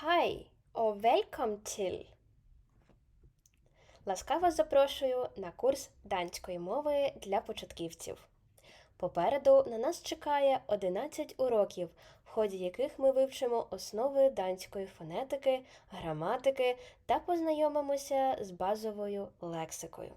Hej og velkommen til. Ласкаво запрошую на курс данської мови для початківців. Попереду на нас чекає 11 уроків, в ході яких ми вивчимо основи данської фонетики, граматики та познайомимося з базовою лексикою.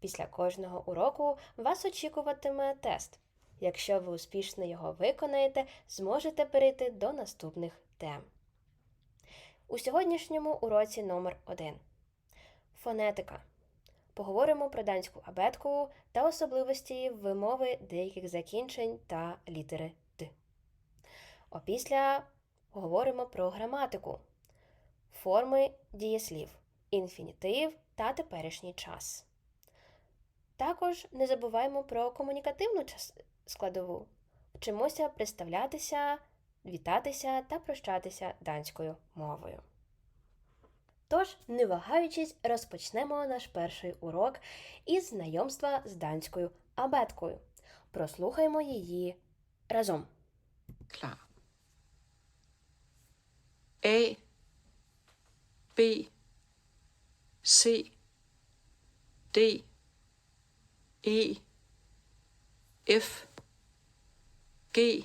Після кожного уроку вас очікуватиме тест. Якщо ви успішно його виконаєте, зможете перейти до наступних тем. У сьогоднішньому уроці номер 1 Фонетика. Поговоримо про данську абетку та особливості вимови деяких закінчень та літери Д. Опісля поговоримо про граматику, форми дієслів, інфінітив та теперішній час. Також не забуваємо про комунікативну складову. Вчимося представлятися, вітатися та прощатися данською мовою. Тож, не вагаючись, розпочнемо наш перший урок із знайомства з данською абеткою. Прослухаймо її разом. Klar. A, B, C, D, E, F, G,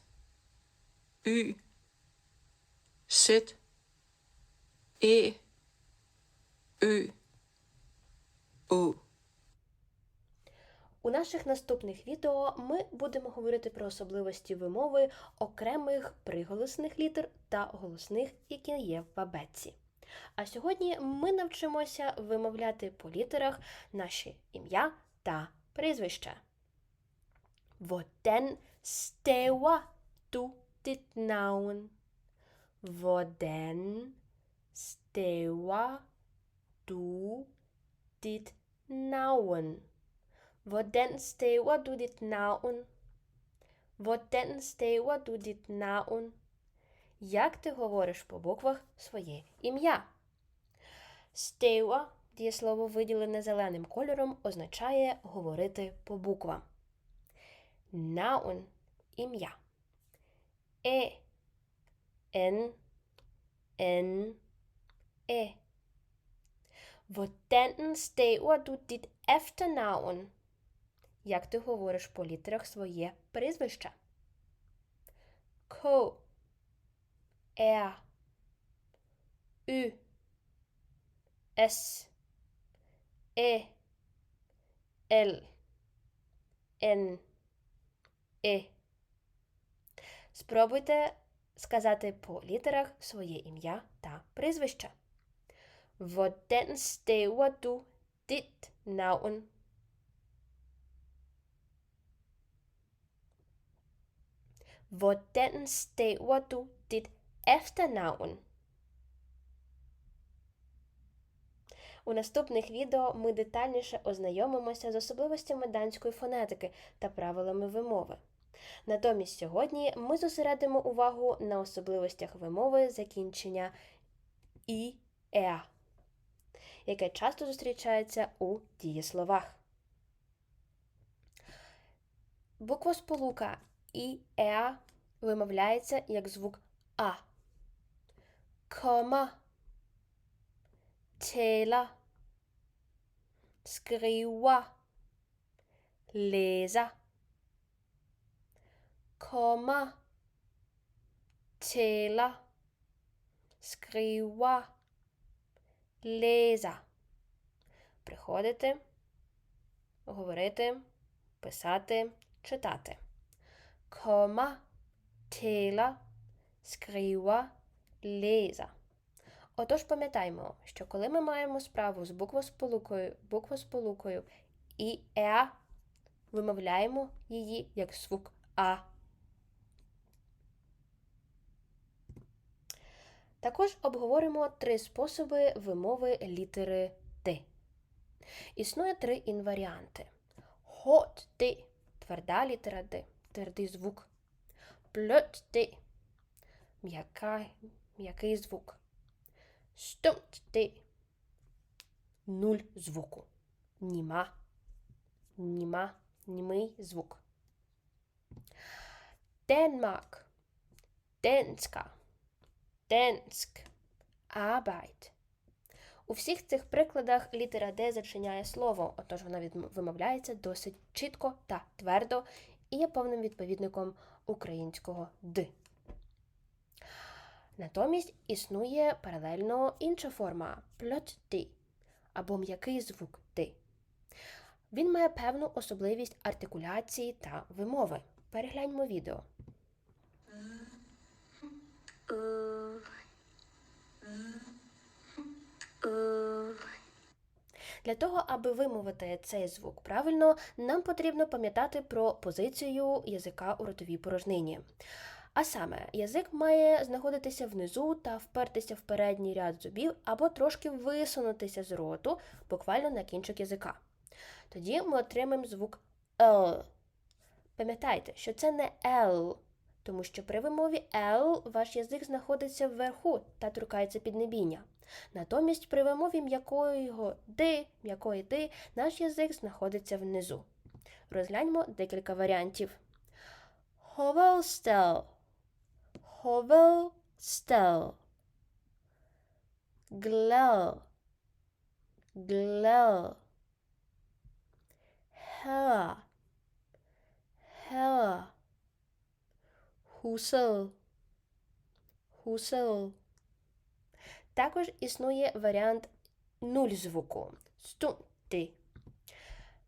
Y, Z, E, Ø, Å. У наших наступних відео ми будемо говорити про особливості вимови окремих приголосних літер та голосних, які є в абетці. А сьогодні ми навчимося вимовляти по літерах наші ім'я та прізвища. Hvordan staver du dit navn? Hvordan staver du dit navn? Hvordan staver du dit navn? Hvordan staver du dit navn? Як ти говориш по буквах своє ім'я? Стева, дієслово виділене зеленим кольором, означає говорити по буквам. Наун ім'я. Е, Н, Н, Е. Hvordan staver du dit efternavn? Як ти говориш по літерах своє прізвище? К, Р, Ю, С, Е, Л, Н, Е. Спробуйте сказати по літерах своє ім'я та прізвище. Hvordan staver du dit navn? Hvordan staver du dit? У наступних відео ми детальніше ознайомимося з особливостями данської фонетики та правилами вимови. Натомість сьогодні ми зосередимо увагу на особливостях вимови закінчення і е, яке часто зустрічається у дієсловах. Буквосполука і е вимовляється як звук А. Кома, tæller, skriver, læser. Kommer, tæller, skriver, læser. Приходити, говорити, писати, читати. Kommer, tæller, skriver, læser. Отож пам'ятаймо, що коли ми маємо справу з буквосполукою, буквосполукою і е, вимовляємо її як звук А. Також обговоримо три способи вимови літери Д. Існує три інваріанти. Hot Д – тверда літера Д, твердий звук. Blødt Д – м'яка, м'який звук. Stumt Д – нуль звуку. Німа, німа, німий звук. Denmark, денська, денськ, Arbeit. У всіх цих прикладах літера Д зачиняє слово, отож вона вимовляється досить чітко та твердо і є повним відповідником українського Д. Натомість існує паралельно інша форма пльот Д або м'який звук Д. Він має певну особливість артикуляції та вимови. Перегляньмо відео. Для того, аби вимовити цей звук правильно, нам потрібно пам'ятати про позицію язика у ротовій порожнині. А саме, язик має знаходитися внизу та впертися в передній ряд зубів або трошки висунутися з роту, буквально на кінчик язика. Тоді ми отримаємо звук Л. Пам'ятайте, що це не Л, тому що при вимові Л ваш язик знаходиться вверху та торкається піднебіння. Натомість при вимові м'якого Д, м'якої Д, наш язик знаходиться внизу. Розгляньмо декілька варіантів. Hovelstell. Hovelstell. Glell. Glell. Hella. Hella. Husel. Husel. Також існує варіант нуль звуку стунти.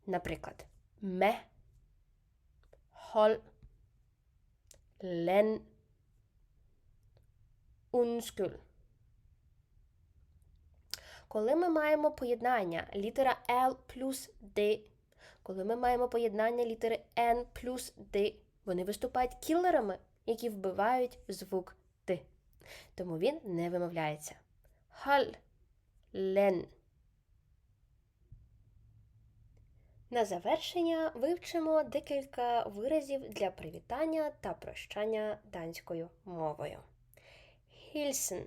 Наприклад, ме, хол, лен, унскюл. Коли ми маємо поєднання літера L плюс D, коли ми маємо поєднання літери N плюс D, вони виступають кілерами, які вбивають звук Т. Тому він не вимовляється. Хал, лен. На завершення вивчимо декілька виразів для привітання та прощання данською мовою. Хільсен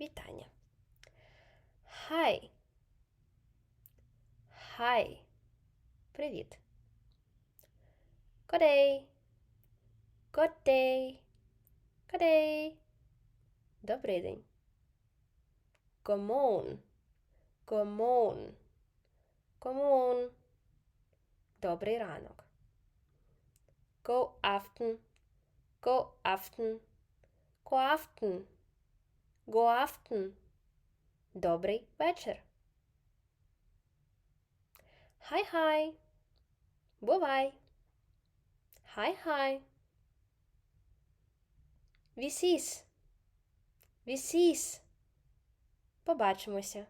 вітання. Хай. Хай. Привіт. Goddag. Goddag. Goddag. Добрий день. Godmorgen. Godmorgen. Godmorgen. Добрий ранок. God aften. God aften. God aften. God aften. Добрий вечір. Хай-хай. Бувай. Хай-хай. Вісіс. Вісіс. Побачимося.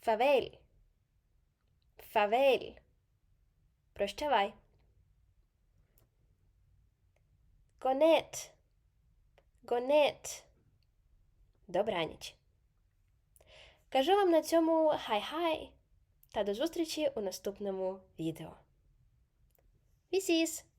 Фавель. Фавель. Прощавай. Гонет. Гонет. Добраніч. Кажу вам на цьому хай-хай та до зустрічі у наступному відео. Вісіс!